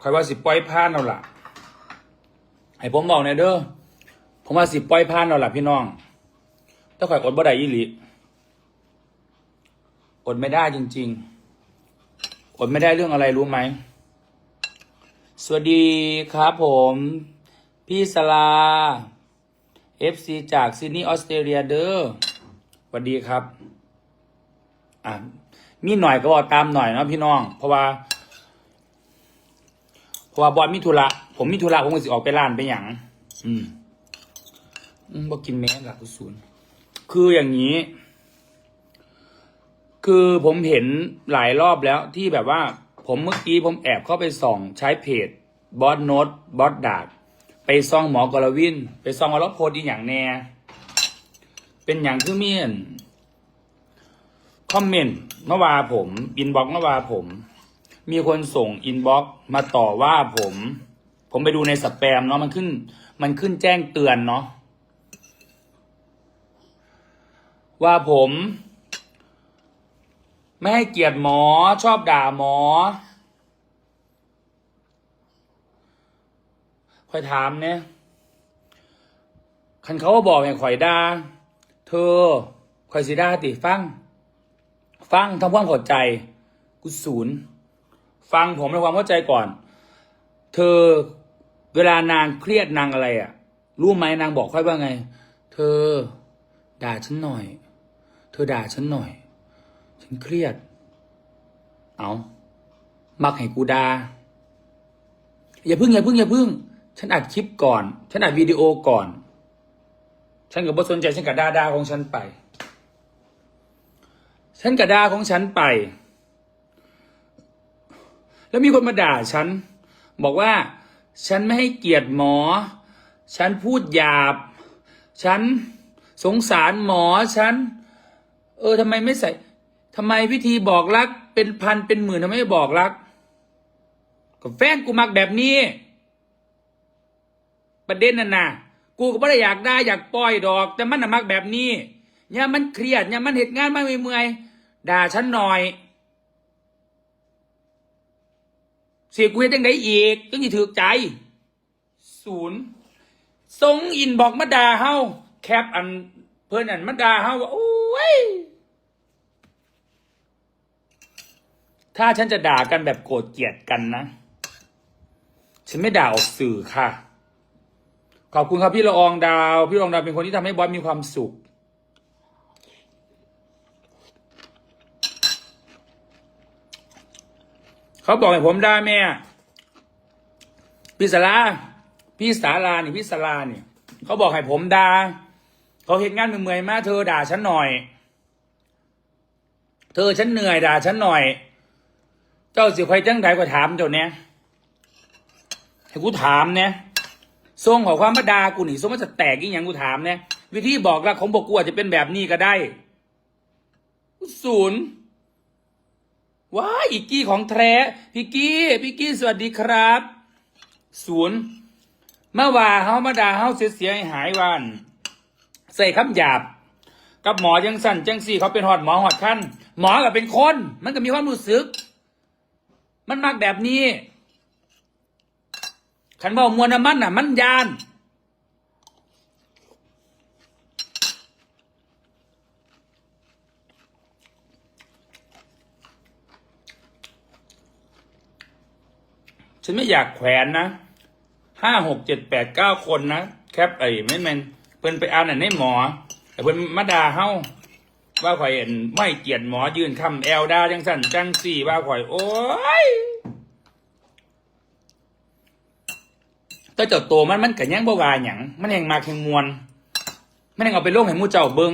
คอยว่าสิปล่อยผ่านเอาล่ะ ให้ผมบอกในอยเด้อ ผมว่าสิปล่อยผ่านเอาล่ะพี่น้อง ถ้าข่อยอดบ่ได้อีหลีอดไม่ได้จริง ๆ อดไม่ได้เรื่องอะไรรู้ไหม สวัสดีครับผม พี่สลา FC จากซิดนีย์ออสเตรเลียเด้อสวัสดีครับ อะมีหน่อยก็บอกตามหน่อยเนาะพี่น้อง เพราะว่า ราะว่าบอลมีธุระผมมีธุระผมก็สิออกไปร้านไปหยังอืมอืมบอกกินแม่หลักศูนย์คืออย่างนี้ คือผมเห็นหลายรอบแล้วที่แบบว่า ผมเมื่อกี้ผมแอบเข้าไปส่องใช้เพจบอสโนตบอสดาดไปซ่องหมอกรวิน ไปซ่องว่าเราโพสต์อีอย่างแน่ เป็นอย่างคือเมียนคอมเมนต์เมื่อวาผม อินบ็อกเมื่อวาผม มีคนส่งอินบ็อกมาต่อว่าผม ผมไปดูในสแปมเนาะมันขึ้น มันขึ้นแจ้งเตือนเนาะว่าผม ไม่ให้เกียรติหมอชอบด่าหมอคอยถามเนี่ยคันเขาบอกให้ข่อยด่าเธอข่อยสิด่าติฟัง ฟังทำความเข้าใจ กูศูนย์ ฟังผมในความเข้าใจก่อน เธอเวลานางเครียดนางอะไรอะ่ะ รู้ไหมนางบอกค่อยว่าไง เธอ ด่าฉันหน่อย เธอด่าฉันหน่อย ฉันเครียด เอามักให้กูดาอย่าพึ่งอย่าพึ่งอย่าพึ่ง ฉันอัดคลิปก่อน ฉันอัดวิดีโอก่อน ฉันก็บ่สนใจฉันก็ด่าด่าของฉันไป ฉันก็ด่าของฉันไป แล้วมีคนมาด่าฉัน บอกว่า ฉันไม่ให้เกียรติหมอ ฉันพูดหยาบ ฉันสงสารหมอฉัน เออทำไมไม่ใส่ทำไมวิธีบอกรัก เป็นพันเป็นหมื่นทำไมไม่บอกรักกับแฟนกูมักแบบนี้ ประเด็นนั่นนะกูก็ไม่ได้อยากได้อยากปล่อยดอก แต่มันน่ะมักแบบนี้เนี่ยมันเครียดเนี่ยมันเหตุงานมันเมื่อยด่าฉันหน่อย เสียกูเฮ็ดจังไดอีกจังสิถือใจศูนย์ส่งอินบอกมาด่าเฮาแคปอันเพื่อนอันมาด่าเฮาว่าโอ้ยถ้าฉันจะด่ากันแบบโกรธเกลียดกันนะ ฉันไม่ด่าออกสื่อค่ะ ขอบคุณครับพี่ละอองดาว พี่ละอองดาวเป็นคนที่ทำให้บอสมีความสุข เขาบอกให้ผมด่าแม่พี่สาราพี่สารานี่พี่สารานี่เขาบอกให้ผมด่าเขาเห็นงานเมื่อยๆมาเธอด่าฉันหน่อย เธอฉันเหนื่อยด่าฉันหน่อย เจ้าสิใครจังไดก็ถามเจ้าเนี่ยให้กูถามเนี่ยทรงของความมาดากูนี่ทรงมันจะแตกยิ่งอย่างกูถามเนี่ยวิธีบอกรักของบอกกูอาจจะเป็นแบบนี้ก็ได้ศูนย์ ว้าอีกกี้ของแท้พี่กี้พี่กี้สวัสดีครับ ศูนย์เมื่อว่าเฮามาดาเฮาเสียเสียหายวัน ใส่คำหยาบ กับหมอยังสั่นจังสี่เขาเป็นหอดหมอหอดขั้นหมอก็เป็นคน มันก็มีความรู้สึก มันมักแบบนี้ขันบอกมวลน้ำมันน่ะ มันยาน ฉันไม่อยากแขวนนะห้าหกเจ็ดแปดเก้าคนนะแคปไอ้แม่แมนเพิ่นไปอ่านอันให้หมอแต่เพิ่นมาด่าเฮาว่าข่อยเห็นไม่เกียรติหมอยืนคำแอลดาจังสั่นจังสี่ว่าข่อย โอ้ยแต่เจ้าตัวมันมันก็ยังบ่วาหยังมันแห่งมาแห่งมวลมันแห่งเอาไปลงให้หมู่เจ้าเบิง